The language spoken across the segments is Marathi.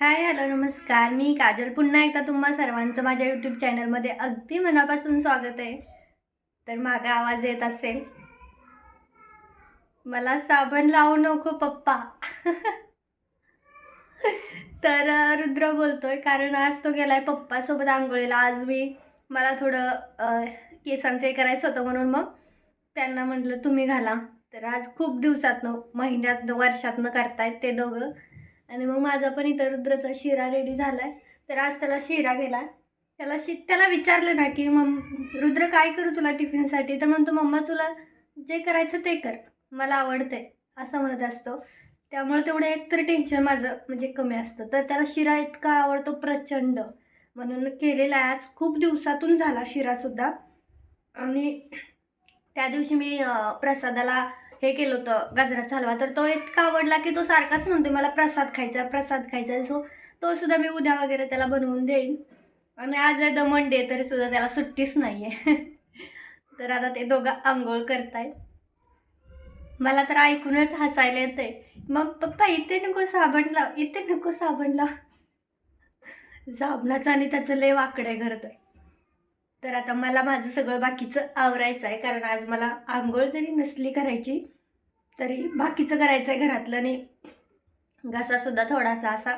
हाय हॅलो नमस्कार. मी काजल. पुन्हा एकदा तुम्हा सर्वांचं माझ्या यूट्यूब चॅनलमध्ये अगदी मनापासून स्वागत आहे. तर मागा आवाज येत असेल. मला साबण लावू नको पप्पा. तर रुद्र बोलतोय कारण आज तो गेलाय पप्पासोबत आंघोळीला. आज मी मला थोडं केसांचं हे करायचं होतं म्हणून मग त्यांना म्हटलं तुम्ही घाला. तर आज खूप दिवसातनं महिन्यातनं वर्षातनं करतायत ते दोघं. आणि मग माझा पण इथं रुद्रचा शिरा रेडी झाला आहे तर आज त्याला शिरा गेला. त्याला शि त्याला विचारलं ना की मम रुद्र काय करू तुला टिफिनसाठी तर म्हणतो मम्मा तुला जे करायचं ते कर. मला आवडतंय. असं म्हणत असतो. त्यामुळे तेवढं एक तर टेन्शन माझं म्हणजे कमी असतं. तर त्याला शिरा इतका आवडतो प्रचंड. म्हणून केलेला आहे. आज खूप दिवसातून झाला शिरासुद्धा आणि त्या दिवशी मी प्रसादाला हे केलं होतं गाजराचा हलवा तर तो इतका आवडला की तो सारखाच म्हणतो मला प्रसाद खायचा प्रसाद खायचा. सो तो सुद्धा मी उद्या वगैरे त्याला बनवून देईन. आणि आज आहे दमण डे तरी सुद्धा त्याला सुट्टीच नाही आहे तर आता ते दोघं आंघोळ करतायत. मला तर ऐकूनच हसायला येते मग पप्पा इथे नको साबण लाव इथे नको साबण लाव. साबणाचं आणि त्याचं लय वाकडं आहे घरं तर. तर आता मला माझं सगळं बाकीचं आवरायचं आहे कारण आज मला आंघोळ जरी नसली करायची तरी बाकीचं करायचं आहे घरातलं आणि घसासुद्धा थोडासा असा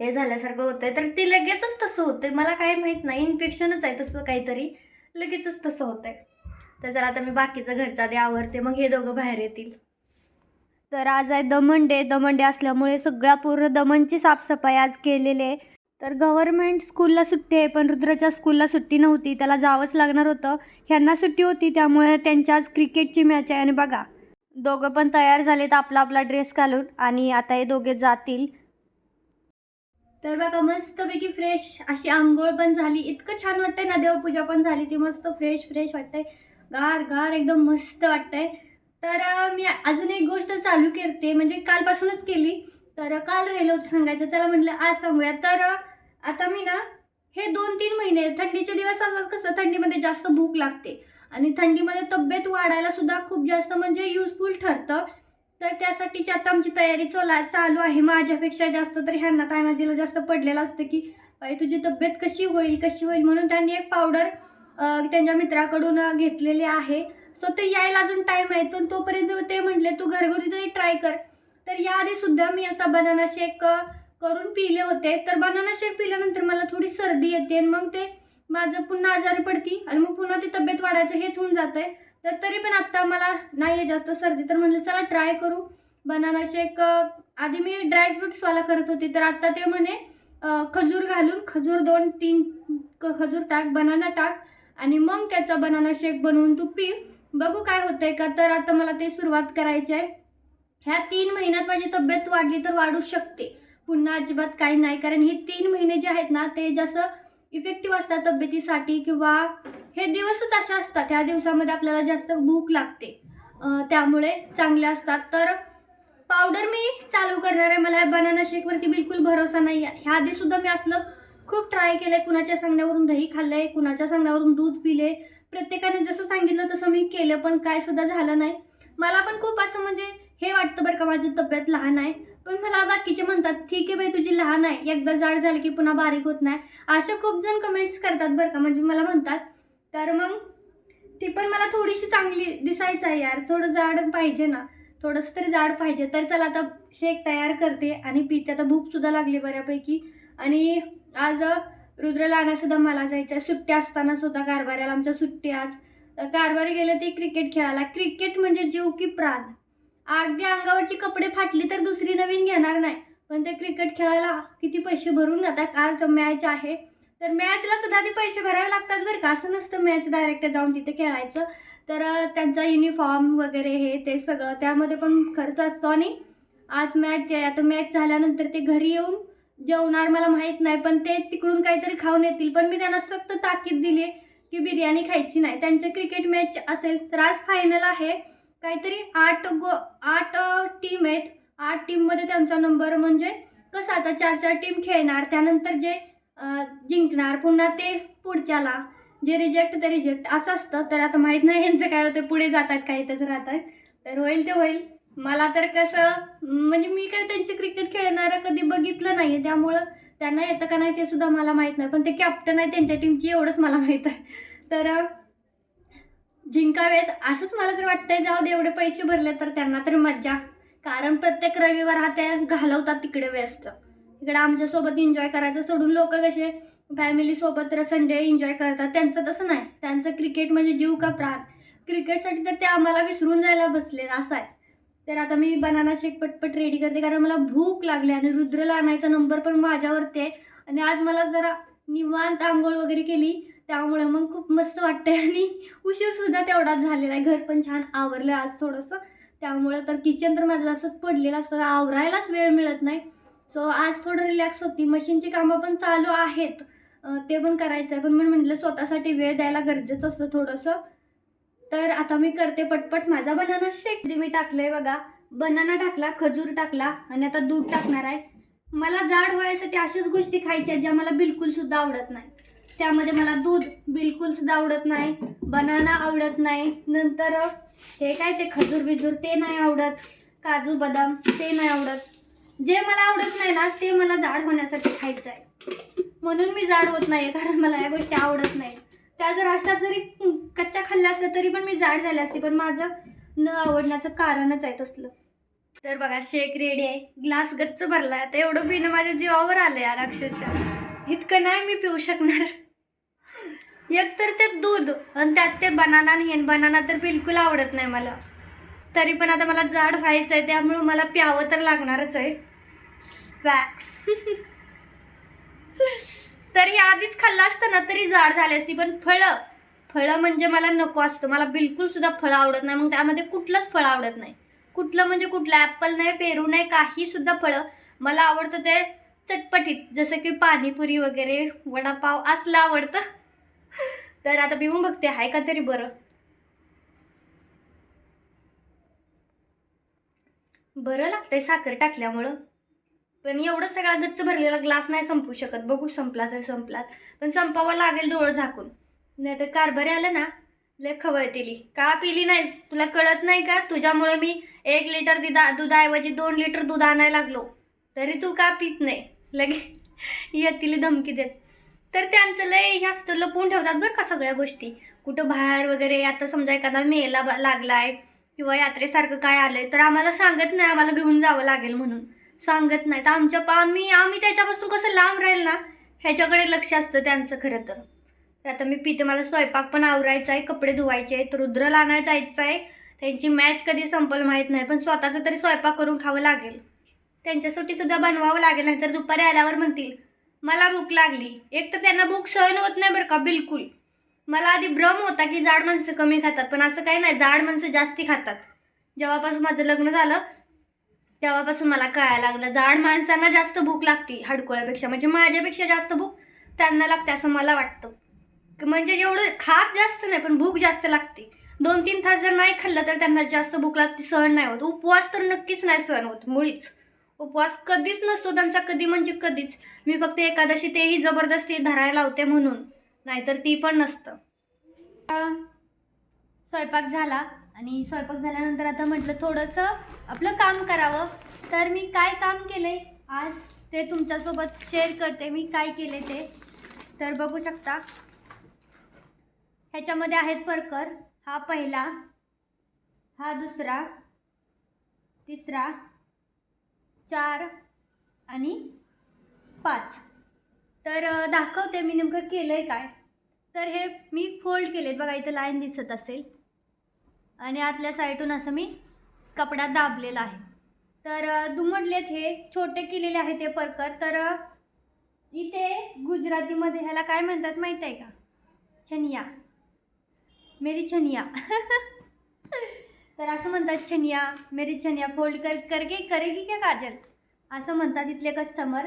हे झाल्यासारखं होतं आहे तर ते लगेचच तसं होतं आहे मला काही माहीत नाही. इन्फेक्शनच आहे तसं काहीतरी. लगेचच तसं होतं आहे तर जरा आता मी बाकीचं घरचा दे आवरते. मग हे दोघं बाहेर येतील. तर आज आहे दमंडे डे. डे असल्यामुळे सगळ्या पूर्ण दमनची साफसफाई आज केलेली आहे. तर गव्हर्मेंट स्कूलला सुट्टी आहे पण रुद्राच्या स्कूलला सुट्टी नव्हती. त्याला जावंच लागणार होतं. ह्यांना सुट्टी होती त्यामुळे त्यांची आज क्रिकेटची मॅच आहे. आणि बघा दोघं पण तयार झालेत आपला आपला ड्रेस घालून आणि आता हे दोघे जातील. तर बघा मस्तपैकी फ्रेश अशी आंघोळ पण झाली. इतकं छान वाटतंय ना देवपूजा पण झाली. ती मस्त फ्रेश फ्रेश वाटतंय. गार गार एकदम मस्त वाटतंय. तर मी अजून एक गोष्ट चालू करते. म्हणजे कालपासूनच केली. तर काल राहिलं होतं सांगायचं. चला म्हटलं आज सांगूया. तर आता मी ना हे दोन तीन महिने थंडीचे दिवस असतात कसं थंडीमध्ये जास्त भूक लागते. आणि थंडीमध्ये तब्येत वाढायला सुद्धा खूप जास्त म्हणजे युजफुल ठरतं. तर त्यासाठीची आता आमची तयारी चला चालू आहे. माझ्यापेक्षा जास्त तर ह्यांना तानाजीला जास्त पडलेलं असतं की बाई तुझी तब्येत कशी होईल कशी होईल? म्हणून त्यांनी एक पावडर त्यांच्या मित्राकडून घेतलेली आहे. सो ते यायला अजून टाईम आहे. तर तोपर्यंत ते म्हटले तू घरगुती तरी ट्राय कर. तर याआधी सुद्धा मी असा बनाना शेक करून पिले होते. तर बनाना शेक पिल्यानंतर मला थोडी सर्दी येते आणि मग ते माझं पुन्हा आजारी पडती आणि मग पुन्हा ती तब्येत वाढायचं हेच होऊन जातं आहे तर तरी पण आत्ता मला नाही आहे जास्त सर्दी. तर म्हणलं चला ट्राय करू. बनाना शेक आधी मी ड्रायफ्रुट्सवाला करत होते. तर आत्ता ते म्हणे खजूर घालून खजूर दोन तीन क- खजूर टाक बनाना टाक आणि मग त्याचा बनाना शेक बनवून तू पी. बघू काय होतंय का? तर आता मला ते सुरुवात करायची आहे ह्या तीन महिन्यात माझी तब्येत वाढली तर वाढू शकते. पुन्हा अजिबात काही नाही. कारण हे तीन महिने जे आहेत ना ते जास्त इफेक्टिव्ह असतात तब्येतीसाठी किंवा हे दिवसच असे असतात. ह्या दिवसामध्ये आपल्याला जास्त भूक लागते. त्यामुळे चांगले असतात. तर पावडर मी चालू करणार आहे. मला बनाना शेकवरती बिलकुल भरोसा नाही आहे. ह्या आधीसुद्धा मी असलं खूप ट्राय केलं आहे कुणाच्या सांगण्यावरून दही खाल्लं आहे कुणाच्या सांगण्यावरून दूध पिले प्रत्येकाने जसं सांगितलं तसं मी केलं पण काय सुद्धा झालं नाही. मला पण खूप असं म्हणजे हे वाटतं बरं का माझी तब्येत लहान आहे? पण मला बाकीचे म्हणतात ठीक आहे बाई तुझी लहान आहे. एकदा जाड झाली की पुन्हा बारीक होत नाही. असे खूप जण कमेंट्स करतात बरं का. म्हणजे मला म्हणतात तर मग ती पण मला थोडीशी चांगली दिसायचं आहे यार. थोडं जाड पाहिजे ना. थोडंसं तरी जाड पाहिजे. तर चला आता शेक तयार करते आणि पिते. आता भूकसुद्धा लागली बऱ्यापैकी. आणि आज रुद्रला आणायसुद्धा मला जायचं सुट्ट्या असताना सुद्धा कारभाऱ्याला आमच्या सुट्टी आज. कारभारी गेलं ते क्रिकेट खेळायला. क्रिकेट म्हणजे जीव की प्राण. अगदी अंगावरचे कपडे फाटले तर दुसरी नवीन घेणार नाही. पण ते क्रिकेट खेळायला किती पैसे भरून जातात आज मॅच आहे तर मॅचला सुद्धा ते पैसे भरावे लागतात बरं का? असं नसतं मॅच डायरेक्ट जाऊन तिथे खेळायचं. तर त्यांचा युनिफॉर्म वगैरे हे ते सगळं त्यामध्ये पण खर्च असतो आणि आज मॅच आहे. आता मॅच झाल्यानंतर ते घरी येऊन जेवणार मला माहीत नाही पण ते तिकडून काहीतरी खाऊन येतील. पण मी त्यांना सक्त ताकीद दिली की बिर्याणी खायची नाही. त्यांचं क्रिकेट मॅच असेल तर आज फायनल आहे. काहीतरी आठ गो आठ टीम आहेत. आठ टीममध्ये त्यांचा नंबर म्हणजे कसं आता चार चार टीम खेळणार त्यानंतर जे जिंकणार पुन्हा ते पुढच्याला. जे रिजेक्ट ते रिजेक्ट असं असतं. तर आता माहीत नाही यांचं काय होतं पुढे जातात काही तसं राहतात. तर होईल ते होईल. मला तर कसं म्हणजे मी काय त्यांचे क्रिकेट खेळणारं कधी बघितलं नाही त्यामुळं त्यांना येतं का नाही ते सुद्धा मला माहीत नाही. पण ते कॅप्टन आहे त्यांच्या टीमची एवढंच मला माहीत आहे. तर जिंकावेत असंच मला तर वाटतंय जाऊ दे एवढे पैसे भरले तर त्यांना तर मज्जा. कारण प्रत्येक रविवार हा ते घालवतात तिकडे व्यस्त. इकडे आमच्यासोबत एन्जॉय करायचं सोडून लोक कसे फॅमिलीसोबत तर संडे एन्जॉय करतात त्यांचं तसं नाही. त्यांचं क्रिकेट म्हणजे जीव का प्राण. क्रिकेटसाठी तर ते आम्हाला विसरून जायला बसले असं आहे. तर आता मी बनाना शेक पटपट रेडी करते कारण मला भूक लागली आणि रुद्रला आणायचा नंबर पण माझ्यावरती आहे. आणि आज मला जरा निवांत आंघोळ वगैरे केली. त्यामुळे मग खूप मस्त वाटतंय. आणि उशीरसुद्धा तेवढाच झालेला आहे. घर पण छान आवरलं आज थोडंसं. त्यामुळं तर किचन तर माझं असं पडलेलं असं आवरायलाच वेळ मिळत नाही. सो आज थोडं रिलॅक्स होती. मशीनची कामं पण चालू आहेत. ते पण करायचं आहे. पण मी म्हटलं स्वतःसाठी वेळ द्यायला गरजेचं असतं थोडंसं. तर आता मी करते पटपट माझा बनाना शेक मी मी टाकलंय बघा. बनाना टाकला खजूर टाकला आणि आता दूध टाकणार आहे. मला जाड व्हायसाठी अशाच गोष्टी खायच्या आहेत ज्या मला बिलकुल सुद्धा आवडत नाही त्यामध्ये मला दूध बिलकुल सुद्धा आवडत नाही बनाना आवडत नाही नंतर हे काय ते खजूर बिजूर ते नाही आवडत काजू बदाम ते नाही आवडत. जे मला आवडत नाही ना ते मला जाड होण्यासाठी खायचं आहे. म्हणून मी जाड होत नाही कारण मला या गोष्टी आवडत नाही. त्या जर अशा जरी कच्च्या खाल्ल्या असल्या तरी पण मी जाड झाले असते पण माझं न आवडण्याचं कारणच आहे तसलं. तर बघा शेक रेडी आहे. ग्लास गच्च आहे आता एवढं पिणं माझ्या जीवावर आलं यार अक्षरशः. इतकं नाही मी पिऊ शकणार. एक तर ते दूध आणि त्यात ते बनाना नाही बनाना तर बिलकुल आवडत नाही मला. तरी पण आता मला जाड व्हायचं आहे त्यामुळं मला प्यावं तर लागणारच आहे. वा तरी हे आधीच खाल्लं असतं ना तरी जाड झाली असती पण फळं फळं म्हणजे मला नको असतं. मला बिलकुल सुद्धा फळं आवडत नाही मग त्यामध्ये कुठलंच फळं आवडत नाही. कुठलं म्हणजे कुठलं ॲपल नाही पेरू नाही काही सुद्धा फळं मला आवडतं ते चटपटीत जसं की पाणीपुरी वगैरे वडापाव असलं आवडतं. तर आता पिऊन बघते आहे का तरी बरं? बरं लागतंय साखर टाकल्यामुळं. पण एवढं सगळा गच्च भरलेला ग्लास नाही संपू शकत. बघू संपला तर संपला पण संपावा लागेल डोळं झाकून. नाही तर कारभारी आलं ना लय खवळतेली. का पिली नाहीस? तुला कळत नाही का? तुझ्यामुळे मी एक लिटर दिदा दुधाऐवजी दोन लिटर दूध आणायला लागलो. तरी तू का पित नाही? लगे येतील धमकी देत. तर त्यांचं लय ह्या असतं लपवून ठेवतात बरं का सगळ्या गोष्टी. कुठं बाहेर वगैरे आता समजा एखादा मेला लागलाय किंवा यात्रेसारखं काय आलंय तर आम्हाला सांगत नाही आम्हाला घेऊन जावं लागेल म्हणून. सांगत नाही तर आमच्या पा आम्ही आम्ही त्याच्यापासून कसं लांब राहील ना ह्याच्याकडे लक्ष असतं त्यांचं खरं तर. तर आता मी पिते मला स्वयंपाक पण आवरायचा आहे कपडे धुवायचे आहेत रुद्रला आणायला जायचं आहे. त्यांची मॅच कधी संपल माहीत नाही पण स्वतःचं तरी स्वयंपाक करून खावं लागेल. त्यांच्यासाठी सुद्धा बनवावं लागेल नंतर दुपारी आल्यावर म्हणतील मला भूक लागली. एक तर त्यांना भूक सहन होत नाही बरं का बिलकुल. मला आधी भ्रम होता की जाड माणसं कमी खातात पण असं काही नाही जाड माणसं जास्ती खातात. जेव्हापासून माझं लग्न झालं तेव्हापासून मला कळायला लागलं जाड माणसांना जास्त भूक लागते हडकोळ्यापेक्षा. म्हणजे माझ्यापेक्षा जास्त भूक त्यांना लागते असं मला वाटतं. म्हणजे एवढं खात जास्त नाही पण भूक जास्त लागते. दोन तीन तास जर नाही खाल्लं तर त्यांना जास्त भूक लागते सहन नाही होत. उपवास तर नक्कीच नाही सहन होत मुळीच. उपवास कधीच नसतो त्यांचा कधी म्हणजे कधीच. मी फक्त एकादशी तेही जबरदस्ती धरायला लावते म्हणून. नाहीतर ती पण नसतं. स्वयंपाक झाला आणि स्वयंपाक झाल्यानंतर आता म्हटलं थोडंसं आपलं काम करावं. तर मी काय काम केलं आज ते तुमच्यासोबत शेअर करते मी काय केले ते. तर बघू शकता. ह्याच्यामध्ये आहेत परकर. हा पहिला. हा दुसरा. तिसरा. चार आणि पाच. तर दाखवते मी नेमकं केलं आहे काय. तर हे मी फोल्ड केले बघा इथं लाईन दिसत असेल. आणि आतल्या साईडून असं मी कपडा दाबलेला आहे. तर दुमडलेत हे छोटे केलेले आहेत ते परकर. तर इथे गुजरातीमध्ये ह्याला काय म्हणतात माहीत आहे का? छनिया. मेरी छनिया. तर असं म्हणतात छनिया मेरी छनिया फोल्ड कर करके करेगी क्या काजल? असं म्हणतात इथले कस्टमर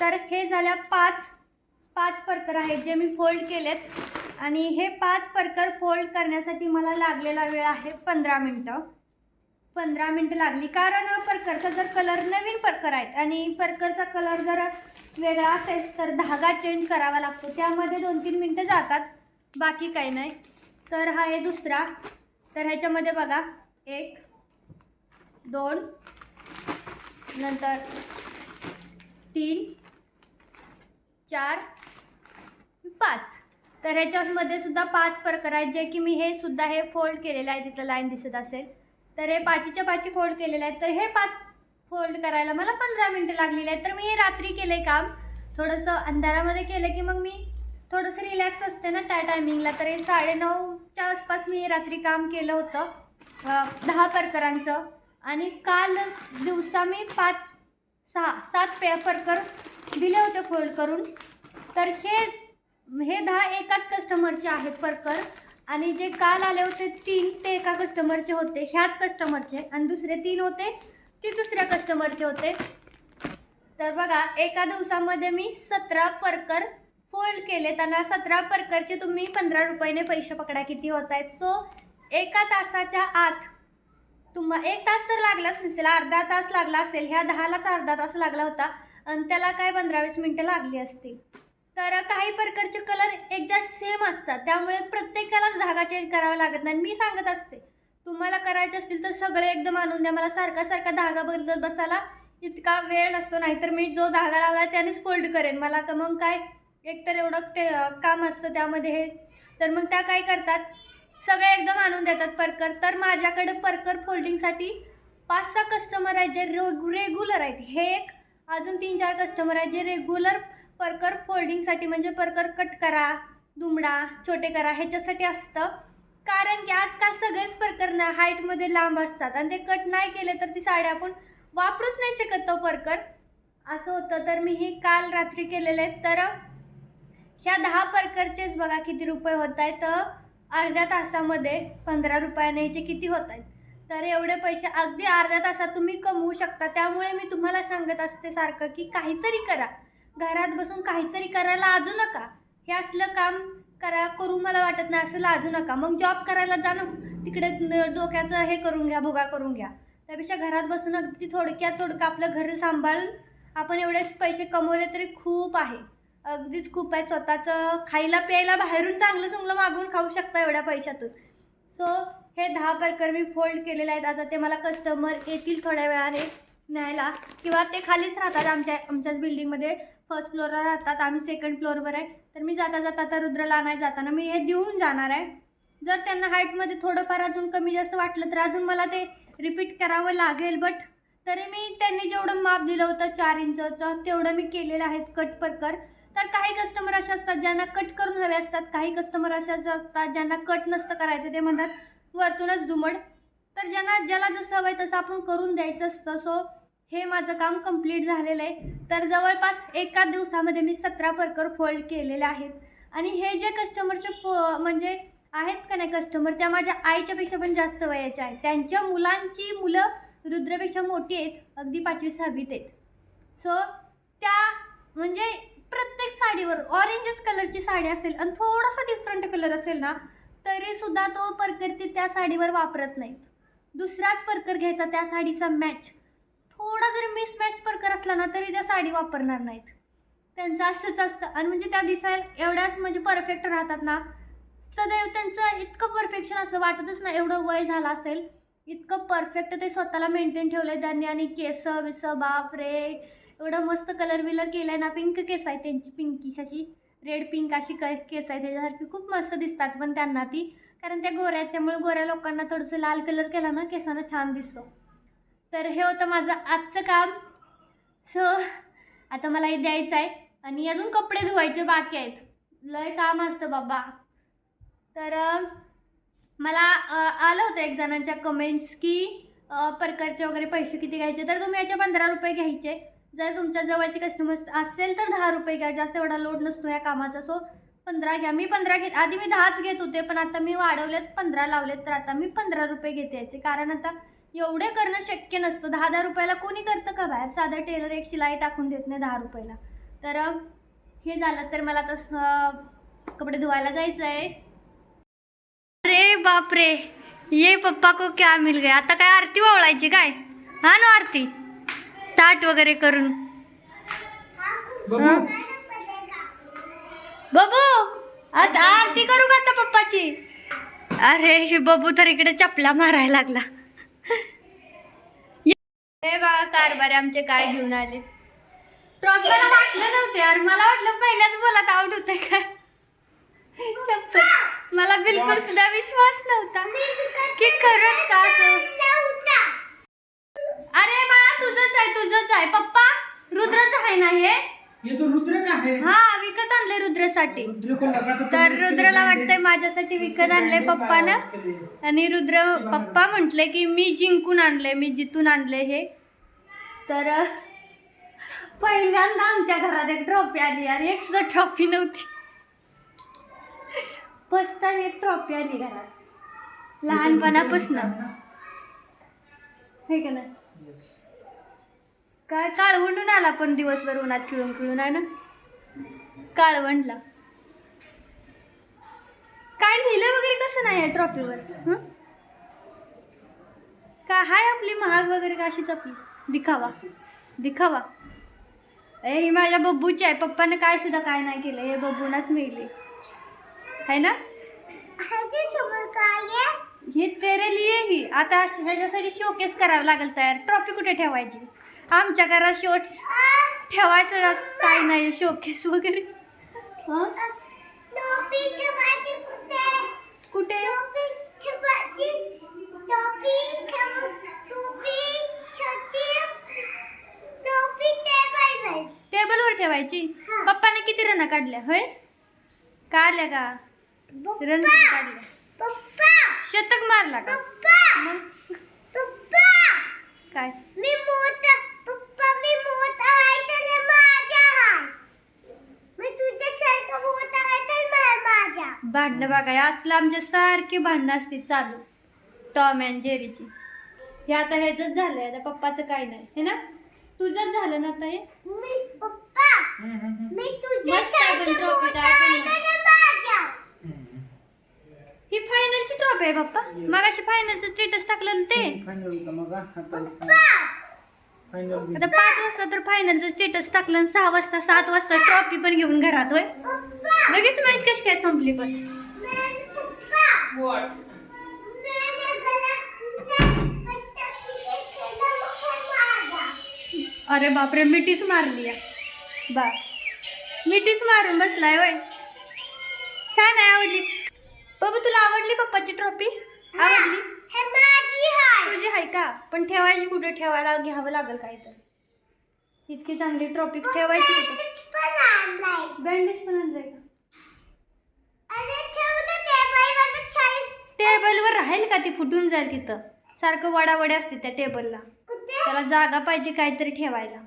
तर हे झाल्या पाच पाच परकर आहेत जे मी फोल्ड केलेत. आणि हे पाच परकर फोल्ड करण्यासाठी मला लागलेला वेळ आहे पंधरा मिनटं. पंधरा मिनटं लागली कारण परकरचा जर कलर नवीन परकर आहेत आणि परकरचा कलर जर वेगळा असेल तर धागा चेंज करावा लागतो. त्यामध्ये दोन तीन मिनटं जातात बाकी काही नाही. तर हा आहे दुसरा. तर ह्याच्यामध्ये बघा एक दोन नंतर तीन चार पाच. तर ह्याच्यामध्ये सुद्धा पाच प्रकार आहेत जे की मी हे सुद्धा हे फोल्ड केलेलं आहे तिथं लाईन दिसत असेल. तर हे पाचीच्या पाची फोल्ड केलेलं आहे. तर हे पाच फोल्ड करायला मला पंधरा मिनटं लागलेली आहेत. तर मी हे रात्री केलं आहे काम. थोडंसं अंधारामध्ये केलं की मग मी थोडंसं रिलॅक्स असते ना त्या टायमिंगला तर साडे साडेनऊच्या आसपास मी हे रात्री काम केलं होतं दहा परकरांचं. आणि काल दिवसा मी पाच सहा सात पे परकर दिले होते फोल्ड करून. तर हे हे दहा एकाच कस्टमरचे आहेत परकर. आणि जे काल आले होते तीन ते एका कस्टमरचे होते ह्याच कस्टमरचे आणि दुसरे तीन होते ते दुसऱ्या कस्टमरचे होते. तर बघा एका दिवसामध्ये मी सतरा परकर फोल्ड केले त्यांना सतरा प्रकारचे तुम्ही पंधरा रुपयाने पैसे पकडा किती होत आहेत सो एका तासाच्या आत तुम्हा एक तास तर लागलाच नसेल अर्धा तास लागला असेल ह्या दहालाच अर्धा तास लागला होता आणि त्याला काय पंधरा वीस मिनटं लागली असतील. तर काही प्रकारचे कलर एक्झॅक्ट सेम असतात त्यामुळे प्रत्येकालाच धागा चेंज करावा लागत नाही. मी सांगत असते तुम्हाला करायचे असतील तर सगळे एकदम आणून द्या मला सारखा सारखा धागा बदलत बसायला इतका वेळ नसतो नाहीतर मी जो धागा लावला त्यानेच फोल्ड करेन. मला का मग काय एकतर एवढं ते काम असतं त्यामध्ये. हे तर मग त्या काय करतात? सगळे एकदम आणून देतात परकर. तर माझ्याकडे परकर फोल्डिंगसाठी पाच सहा कस्टमर आहेत जे रेग्युलर आहेत. हे एक अजून तीन चार कस्टमर आहेत जे रेग्युलर परकर फोल्डिंगसाठी म्हणजे परकर कट करा दुमडा छोटे करा ह्याच्यासाठी असतं. कारण की आजकाल सगळेच परकर ना हाईटमध्ये लांब असतात आणि ते कट नाही केले तर ती साड्या आपण वापरूच नाही शकत तो परकर. असं होतं. तर मी हे काल रात्री केलेले आहेत. तर ह्या दहा प्रकारचेच बघा किती रुपये होत आहेत अर्ध्या तासामध्ये पंधरा रुपयाने ह्याचे किती होत आहेत तर एवढे पैसे अगदी अर्ध्या तासात तुम्ही कमवू शकता. त्यामुळे मी तुम्हाला सांगत असते सारखं की काहीतरी करा. घरात बसून काहीतरी करायला लाजू नका. हे असलं काम करा करू मला वाटत नाही असं लाजू नका. मग जॉब करायला जा ना. तिकडे डोक्याचं हे करून घ्या भोगा करून घ्या. त्यापेक्षा घरात बसून अगदी थोडक्यात थोडकं आपलं घर सांभाळून आपण एवढेच पैसे कमवले तरी खूप आहे. अगदीच खूप आहे. स्वतःचं खायला प्यायला बाहेरून चांगलं चांगलं मागवून खाऊ शकता एवढ्या पैशातून. सो हे दहा प्रकार मी फोल्ड केलेले आहेत. आता ते मला कस्टमर येतील थोड्या वेळाने न्यायला. किंवा ते खालीच राहतात आमच्या आमच्याच बिल्डिंगमध्ये फर्स्ट फ्लोअरला राहतात. आम्ही सेकंड फ्लोअरवर आहे. तर मी जाता जाता आता रुद्रला आणायला जाताना मी हे देऊन जाणार आहे. जर त्यांना हाईटमध्ये थोडंफार अजून कमी जास्त वाटलं तर अजून मला ते रिपीट करावं लागेल. बट तरी मी त्यांनी जेवढं माप दिलं होतं चार इंचचं तेवढं मी केलेलं आहे. कट परकर. तर काही कस्टमर असे असतात ज्यांना कट करून हवे असतात. काही कस्टमर असे असतात ज्यांना कट नसतं करायचं. ते म्हणतात वरतूनच दुमड. तर ज्यांना ज्याला जसं हवं आहे तसं आपण करून द्यायचं असतं. सो हे माझं काम कंप्लीट झालेलं आहे. तर जवळपास एका दिवसामध्ये मी सतरा परकर फोल्ड केलेले आहेत. आणि हे जे कस्टमरचे फो म्हणजे आहेत का नाही कस्टमर त्या माझ्या आईच्यापेक्षा पण जास्त वयाच्या आहेत. त्यांच्या मुलांची मुलं रुद्रपेक्षा मोठी आहेत. अगदी पाचवी सहावीत आहेत. सो त्या म्हणजे प्रत्येक साडीवर ऑरेंजच कलरची साडी असेल आणि थोडासा डिफरंट कलर असेल ना तरी सुद्धा तो परकर ते त्या साडीवर वापरत नाहीत. दुसराच परकर घ्यायचा त्या साडीचा मॅच थोडा जरी मिसमॅच परकर असला ना तरी त्या साडी वापरणार नाहीत. त्यांचं असंच असतं. आणि म्हणजे त्या दिसायला एवढ्याच म्हणजे परफेक्ट राहतात ना सदैव त्यांचं इतकं परफेक्शन असं वाटतच ना एवढं वय झालं असेल इतकं परफेक्ट ते स्वतःला मेंटेन ठेवलं आहे त्यांनी. आणि केस विस बाप रे! एवढं मस्त कलर बिलर केलं आहे ना पिंक केस आहे त्यांची पिंकीश अशी. रेड पिंक अशी क केस आहे त्याच्यासारखी. खूप मस्त दिसतात पण त्यांना ती. कारण त्या गोऱ्या आहेत त्यामुळे गोऱ्या लोकांना थोडंसं लाल कलर केला ना केसांना छान दिसतो. तर हे होतं माझं आजचं काम. सो आता मला हे द्यायचं आहे. आणि अजून कपडे धुवायचे बाकी आहेत. लय काम असतं बाबा. तर मला आलं होतं एक जणांच्या कमेंट्स की परकारचे वगैरे पैसे किती घ्यायचे? तर तुम्ही याचे पंधरा रुपये घ्यायचे. जर तुमच्या जवळचे कस्टमर्स असेल तर दहा रुपये घ्या. जास्त एवढा लोड नसतो या कामाचा. सो पंधरा घ्या. मी पंधरा घेत आधी मी दहाच घेत होते पण आता मी वाढवलेत पंधरा लावलेत. तर आता मी पंधरा रुपये घेते याचे. कारण आता एवढे करणं शक्य नसतं. दहा दहा रुपयाला कोणी करतं का बाहेर? साधं टेलर एक शिलाई टाकून देत नाही दहा रुपयाला. तर हे झालं तर मला तसं कपडे धुवायला जायचं आहे अरे बापरे! ये पप्पा को क्या मिल गया. आता काय आरती ओवळायची काय? हा ना आरती? ताट वगैरे करून. हं? बबू आता आरती करू का आता पप्पाची? अरे हे बबू तर इकडे चपला मारायला लागला. कारभारी आमचे काय घेऊन आले? ट्रॉफी मला वाटलं नव्हतं यार. मला वाटलं पहिल्याच बोलात आउट होते काय शपथ. मला बिलकुल सुद्धा विश्वास नव्हता. की खरंच का असं? अरे बाळा तुझंच आहे तुझंच आहे. पप्पा रुद्रच आहे ना हे? तो रुद्र का है हा विकत आणले रुद्रसाठी. रुद्र को लगा तो तर रुद्रला वाटतंय माझ्यासाठी विकत आणले पप्पानं. आणि रुद्र पप्पा म्हटले की मी जिंकून आणले मी जितून आणले हे. तर पहिल्यांदा आमच्या घरात एक ट्रॉफी आली आणि एक सुद्धा ट्रॉफी नव्हती. फर्स्ट टाइम एक ट्रॉफी आली घरात. लहानपणापासून. हे का नाही? काय काळवंडून आला पण दिवसभर उन्हात खेळून खेळून आहे ना? काळवंडला काय लिहिलं वगैरे कसं नाही आहे ट्रॉफीवर हं? का हाय आपली महाग वगैरे का अशीच आपली? दिखावा. दिखावा. ए ही माझ्या बब्बूची आहे. पप्पानं काय सुद्धा काय नाही केलं. हे बब्बूनाच मिळली. है ना? ही तेरे लिए ही. आता अश- ह्याच्यासाठी शोकेस करावं लागेल तयार. ट्रॉफी कुठे ठेवायची? आमच्या घरात शोट्स ठेवायचं काय नाही शोकेस वगैरे. हं? कुठे? टेबलवर ठेवायची. हा. पप्पाने किती रन काढल्या होय? काढल्या का? रन किती काढल्या शतक मारला का? मग? काय? मी मोठा पप्पा मी मोठा आहे तर माझा आहे मी तुझ्यासारखं मोठा आहे तर मा- माझा भांडणं बघा असलं आमच्या सारखी भांडणं असते चालू. टॉम अँड जेरीची. हे आता ह्याच झालंय आता पप्पाचं काय नाही. हे ना? तुझंच झालं ना आता हे? मी पप्पा! मी मस्त तुझ्यासारखं आपण trophy मोठा काय आहे. तर ही फायनलची ट्रॉफी आहे पप्पा मग अशी फायनलचं स्टेटस टाकलं ना ते. फायनल होता मग आता पप्पा फायनल आता पाच वाजता तर फायनलचं स्टेटस टाकलं आणि सहा वाजता सात वाजता ट्रॉफी पण घेऊन घरात होय. लगेच मॅच कशी काय संपली पण? अरे बापरे मिठीच मारली या. बा. मिठीच मारून बसलाय होय. छान आहे आवडली. बाबा तुला आवडली पप्पाची ट्रॉफी? आवडली? हे तुझी आहे का? पण ठेवायची कुठे? ठेवायला घ्यावं लागेल काहीतरी. इतकी चांगली ट्रॉफी ठेवायची कुठे? बँडेज पण आणलंय. का? टेबलवर राहील का ती? फुटून जाईल तिथं. सारखं वडावडे असते त्या टेबलला. त्याला जागा पाहिजे काहीतरी ठेवायला.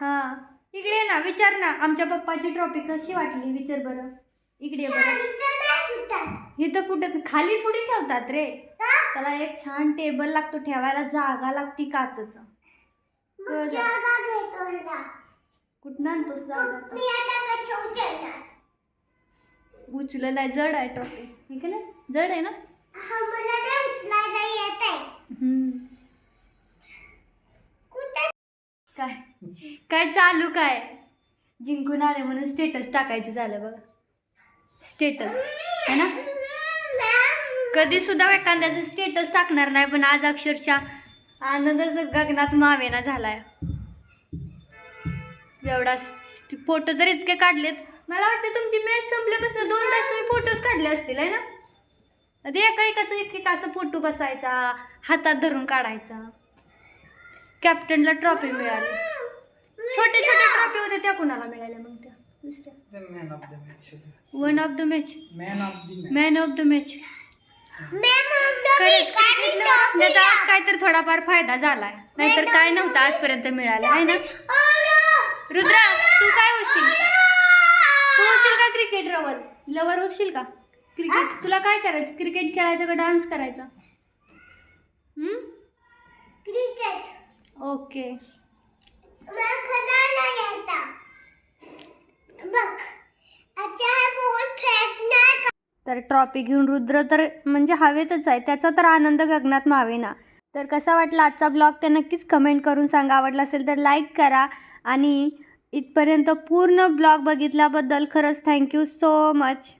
हा. इकडे ना विचार ना आमच्या पप्पाची ट्रॉफी कशी वाटली? विचार बरं. इकडे बरं इथं कुठं खाली थोडी ठेवतात रे? त्याला एक छान टेबल लागतो ठेवायला जागा लागती काचच. कुठं आणतोस जागा जड आहे ट्रॉफी ठीक आहे ना? जड आहे. ना काय? काय चालू काय? जिंकून आले म्हणून स्टेटस टाकायचं झालं बघा. स्टेटस है ना? कधी सुद्धा एखाद्याचं स्टेटस टाकणार नाही पण आज अक्षरशः आनंदच गगनात मावेना झालाय. एवढा फोटो तर इतके काढलेत. मला वाटतं तुमची मॅच संपल्यापासून दोन तास तुम्ही फोटोज काढले असतील आहे ना? ते एका एकाचा एक एक असा फोटो बसायचा हातात धरून काढायचा. कॅप्टनला ट्रॉफी मिळाली. छोटे छोटे ट्रॉफी होते त्या कुणाला मिळाल्या मग त्या? दुसऱ्या. Man of the match one of the match man of the match man of the match खरंच वाचण्याचा आज काहीतरी थोडाफार फायदा झालाय. नाहीतर काय नव्हतं आजपर्यंत मिळालं आहे ना? रुद्रा तू काय होशील? तू होशील का क्रिकेट रवर लवर होशील का? क्रिकेट तुला काय करायचं? क्रिकेट खेळायचं का डान्स करायचा? हम्म? क्रिकेट ओके तर ट्रॉफी घेऊन रुद्र तर म्हणजे हवेतच आहे. त्याचा तर आनंद गगनात मावेना. तर कसा वाटला आजचा ब्लॉग? ते नक्कीच कमेंट करून सांगा. आवडला असेल तर लाईक करा. आणि इथपर्यंत पूर्ण ब्लॉग बघितल्याबद्दल खरंच थँक्यू सो मच.